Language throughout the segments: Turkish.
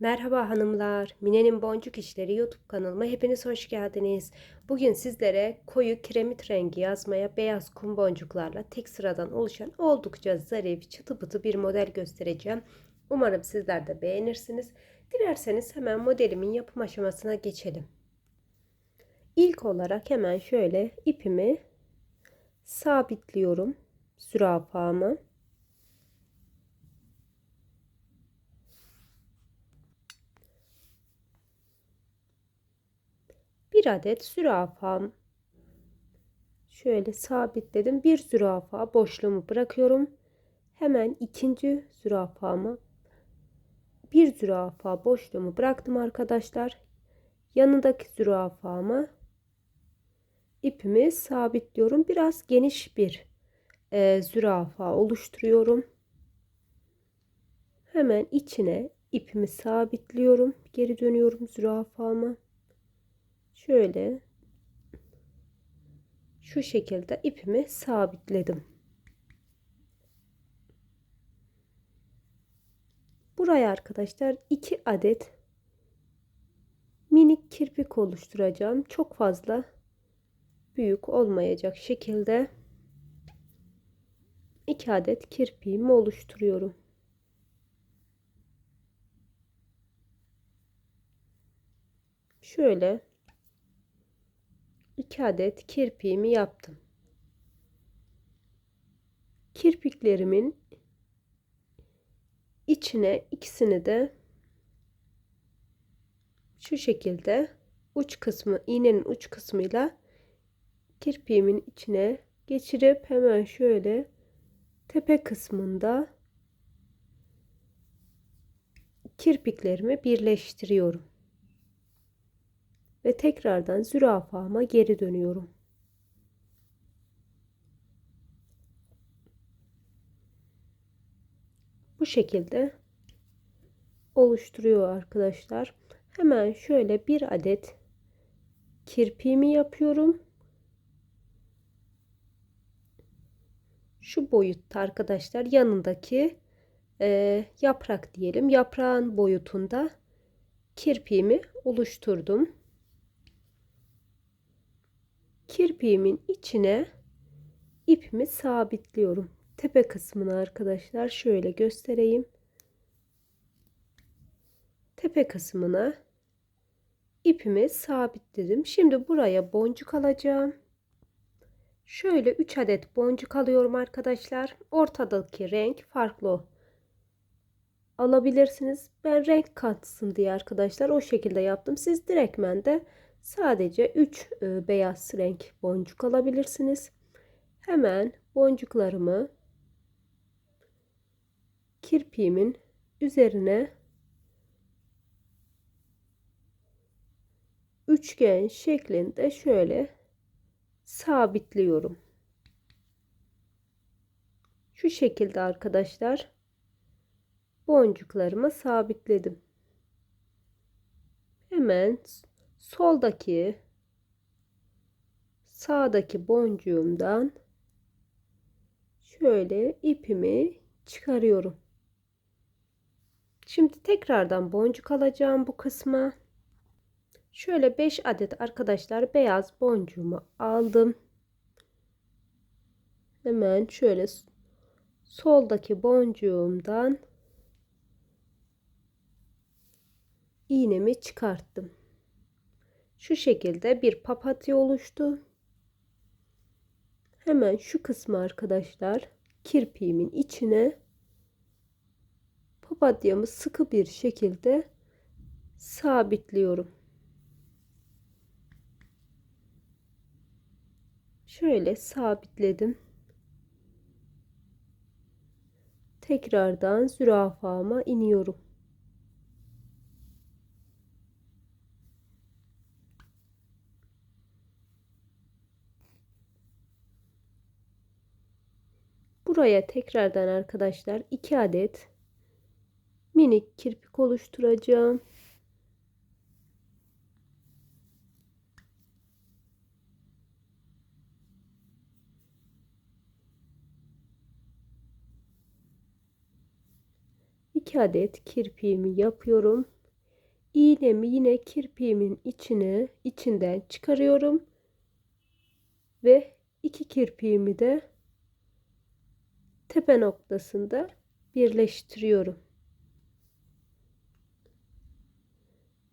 Merhaba hanımlar, Mine'nin Boncuk İşleri YouTube kanalıma hepiniz hoş geldiniz. Bugün sizlere koyu kiremit rengi yazmaya beyaz kum boncuklarla tek sıradan oluşan oldukça zarif, çıtı pıtı bir model göstereceğim. Umarım sizler de beğenirsiniz. Dilerseniz hemen modelimin yapım aşamasına geçelim. İlk olarak hemen şöyle ipimi sabitliyorum zürafamı. Bir adet zürafam şöyle sabitledim. Bir zürafa boşluğumu bırakıyorum. Hemen ikinci zürafamı bir zürafa boşluğumu bıraktım arkadaşlar. Yanındaki zürafamı ipimi sabitliyorum. Biraz geniş bir e, zürafa oluşturuyorum. Hemen içine ipimi sabitliyorum. Geri dönüyorum zürafama şöyle şu şekilde ipimi sabitledim. Buraya arkadaşlar 2 adet minik kirpik oluşturacağım. Çok fazla büyük olmayacak şekilde 2 adet kirpiğimi oluşturuyorum. Şöyle 2 adet kirpiğimi yaptım. Kirpiklerimin içine ikisini de şu şekilde uç kısmı iğnenin uç kısmıyla kirpiğimin içine geçirip hemen şöyle tepe kısmında kirpiklerimi birleştiriyorum ve tekrardan zürafama geri dönüyorum. Bu şekilde oluşturuyor arkadaşlar. Hemen şöyle bir adet kirpiğimi yapıyorum. Şu boyutta arkadaşlar yanındaki e, yaprak diyelim. Yaprağın boyutunda kirpiğimi oluşturdum kirpiğimin içine ipimi sabitliyorum. Tepe kısmını arkadaşlar şöyle göstereyim. Tepe kısmına ipimi sabitledim. Şimdi buraya boncuk alacağım. Şöyle 3 adet boncuk alıyorum arkadaşlar. Ortadaki renk farklı alabilirsiniz. Ben renk katsın diye arkadaşlar o şekilde yaptım. Siz direktmen de Sadece 3 e, beyaz renk boncuk alabilirsiniz. Hemen boncuklarımı kirpiğimin üzerine üçgen şeklinde şöyle sabitliyorum. Şu şekilde arkadaşlar boncuklarımı sabitledim. Hemen soldaki sağdaki boncuğumdan şöyle ipimi çıkarıyorum. Şimdi tekrardan boncuk alacağım bu kısma. Şöyle 5 adet arkadaşlar beyaz boncuğumu aldım. Hemen şöyle soldaki boncuğumdan iğnemi çıkarttım. Şu şekilde bir papatya oluştu. Hemen şu kısmı arkadaşlar kirpiğimin içine papatyamı sıkı bir şekilde sabitliyorum. Şöyle sabitledim. Tekrardan zürafama iniyorum. Buraya tekrardan arkadaşlar 2 adet minik kirpik oluşturacağım. İki adet kirpiğimi yapıyorum. iğnemi yine kirpiğimin içine içinden çıkarıyorum ve iki kirpiğimi de tepe noktasında birleştiriyorum.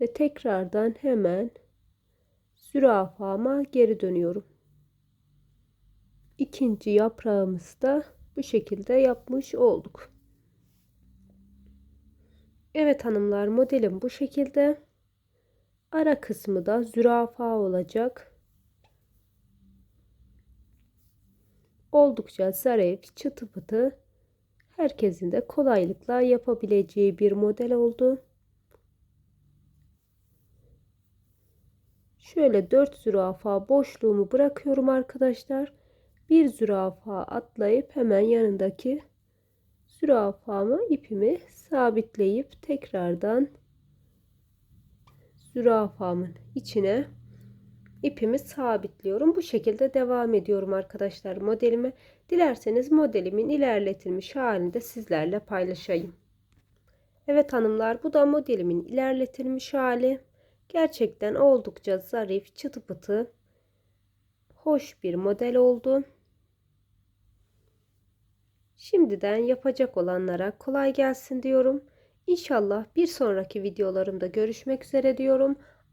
Ve tekrardan hemen zürafama geri dönüyorum. İkinci yaprağımızı da bu şekilde yapmış olduk. Evet hanımlar modelim bu şekilde. Ara kısmı da zürafa olacak. Oldukça zarif, çıtı pıtı, herkesin de kolaylıkla yapabileceği bir model oldu. Şöyle 4 zürafa boşluğumu bırakıyorum arkadaşlar. Bir zürafa atlayıp hemen yanındaki zürafamı ipimi sabitleyip tekrardan zürafamın içine ipimi sabitliyorum. Bu şekilde devam ediyorum arkadaşlar modelime. Dilerseniz modelimin ilerletilmiş halini de sizlerle paylaşayım. Evet hanımlar bu da modelimin ilerletilmiş hali. Gerçekten oldukça zarif, çıtı pıtı, hoş bir model oldu. Şimdiden yapacak olanlara kolay gelsin diyorum. İnşallah bir sonraki videolarımda görüşmek üzere diyorum.